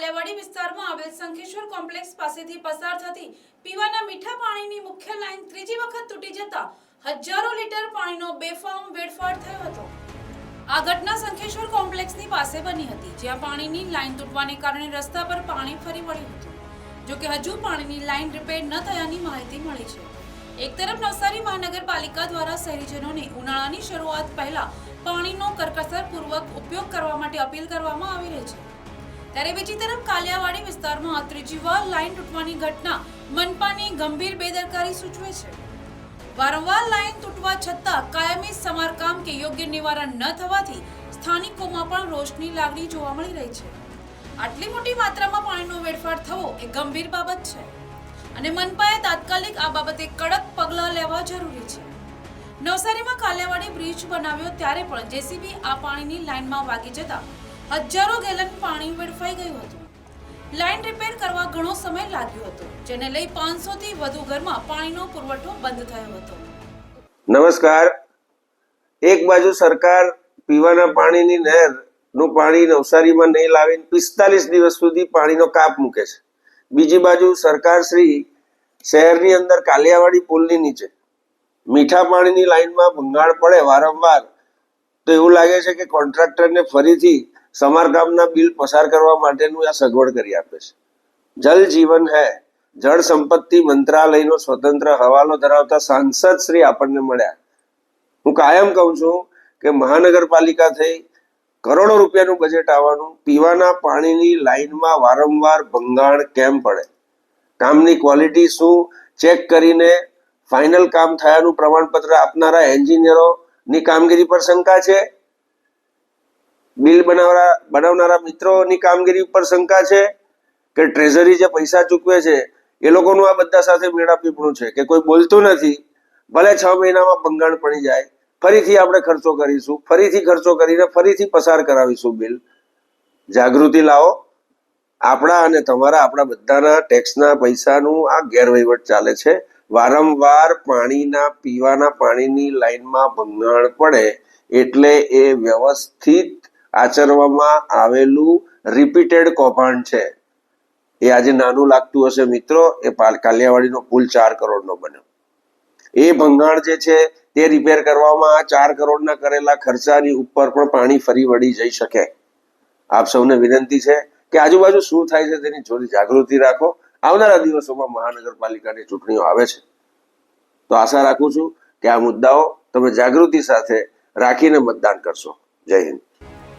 કાલિયાવાડી વિસ્તારમાં આવેલ શંખેશ્વર કોમ્પ્લેક્સ પાસેથી પસાર થતી પીવાના મીઠા પાણીની મુખ્ય લાઇન ત્રીજી વખત તૂટી જતા હજારો લીટર પાણીનો બેફામ વેડફાટ થયો હતો. આ ઘટના શંખેશ્વર કોમ્પ્લેક્સની પાસે બની હતી, જ્યાં પાણીની લાઇન તૂટવાને કારણે રસ્તા પર પાણી ફરી વળ્યું હતું. જોકે હજુ પાણીની લાઇન રિપેર ન થયાની માહિતી મળી છે. એક તરફ નવસારી મહાનગરપાલિકા દ્વારા શહેરીજનોને ઉનાળાની શરૂઆત પહેલા પાણીનો કરકસરપૂર્વક ઉપયોગ કરવા માટે અપીલ કરવામાં આવી રહી છે. ત્યારે બીજી તરફ કાલિયાવાડી વિસ્તારમાં આ ત્રીજી વાર લાઈન તૂટવાની ઘટના મનપાની ગંભીર બેદરકારી સૂચવે છે. વારંવાર લાઈન તૂટવા છતાં કાયમી સમારકામ કે યોગ્ય નિવારણ ન થવાથી સ્થાનિકોમાં પણ રોષની લાગણી જોવા મળી રહી છે. આટલી મોટી માત્રામાં પાણીનો વેડફાટ થવો એ ગંભીર બાબત છે અને મનપાએ તાત્કાલિક આ બાબતે કડક પગલાં લેવા જરૂરી છે. નવસારીમાં કાલિયાવાડી બ્રિજ બનાવ્યો ત્યારે પણ જેસીબી આ પાણીની લાઇનમાં વાગી જતા હજારો ગેલન પાણી વેડફાઈ ગયું હતું. લાઇન રિપેર કરવા ઘણો સમય લાગ્યો હતો, જેને લઈ 500 થી વધુ ઘરમાં પાણીનો પુરવઠો બંધ થયો હતો. નમસ્કાર. એક બાજુ સરકાર પીવાના પાણીની નહેરનું પાણી નવસારીમાં નહીં લાવીને પિસ્તાલીસ દિવસ સુધી પાણીનો કાપ મૂકે છે. બીજી બાજુ સરકાર શ્રી શહેરની અંદર કાલિયાવાડી પુલની નીચે મીઠા પાણીની લાઈનમાં ભંગાણ પડે વારંવાર તો એવું લાગે છે કે કોન્ટ્રાક્ટરને ફરીથી સમારકામના બિલ પસાર કરવા માટેનું આ સગવડ કરી આપે છે. જલ જીવન હૈ, જળ સંપત્તિ મંત્રાલયનો સ્વતંત્ર હવાલો ધરાવતા સાંસદ શ્રી આપણને મળ્યા. હું કાયમ કહું છું કે મહાનગરપાલિકા થઈ કરોડો રૂપિયાનું બજેટ આવવાનું, પીવાના પાણીની લાઈનમાં વારંવાર ભંગાણ કેમ પડે? કામની ક્વોલિટી શું? ચેક કરીને ફાઇનલ કામ થયાનું પ્રમાણપત્ર આપનારા એન્જિનિયરોની કામગીરી પર શંકા છે? બિલ બનાવરા, બનાવનારા મિત્રોની કામગીરી ઉપર શંકા છે કે ટ્રેઝરી જે પૈસા ચૂકવે છે, એ લોકોનું આ બધા સાથે મેળાપીપણું છે કે કોઈ બોલતું નથી, ભલે છ મહિનામાં ભંગાણ પડી જાય, ફરીથી આપણે ખર્ચો કરીશું, ફરીથી ખર્ચો કરીને ફરીથી પસાર કરાવીશું બિલ જાગૃતિ લાવો, આપણા અને તમારા, આપણા બધાના ટેક્સના પૈસાનું આ ગેરવહીવટ ચાલે છે. વારંવાર પાણીના, પીવાના પાણીની લાઈનમાં ભંગાણ પડે એટલે એ વ્યવસ્થિત આચરવામાં આવેલું રિપીટેડ કૌભાંડ છે. એ આજે નાનું લાગતું હશે મિત્રો, એ કાલિયાવાડીનો પુલ ચાર કરોડનો બન્યો. એ ભંગાણ જે છે, તે રિપેર કરવામાં આ ચાર કરોડના કરેલા ખર્ચાની ઉપર પણ પાણી ફરી વળી જઈ શકે. આપ સૌને વિનંતી છે કે આજુબાજુ શું થાય છે તેની થોડી જાગૃતિ રાખો. આવનારા દિવસોમાં મહાનગરપાલિકાની ચૂંટણીઓ આવે છે. તો આશા રાખું છું કે આ મુદ્દાઓ તમે જાગૃતિ સાથે રાખીને મતદાન કરશો. Jai Hind.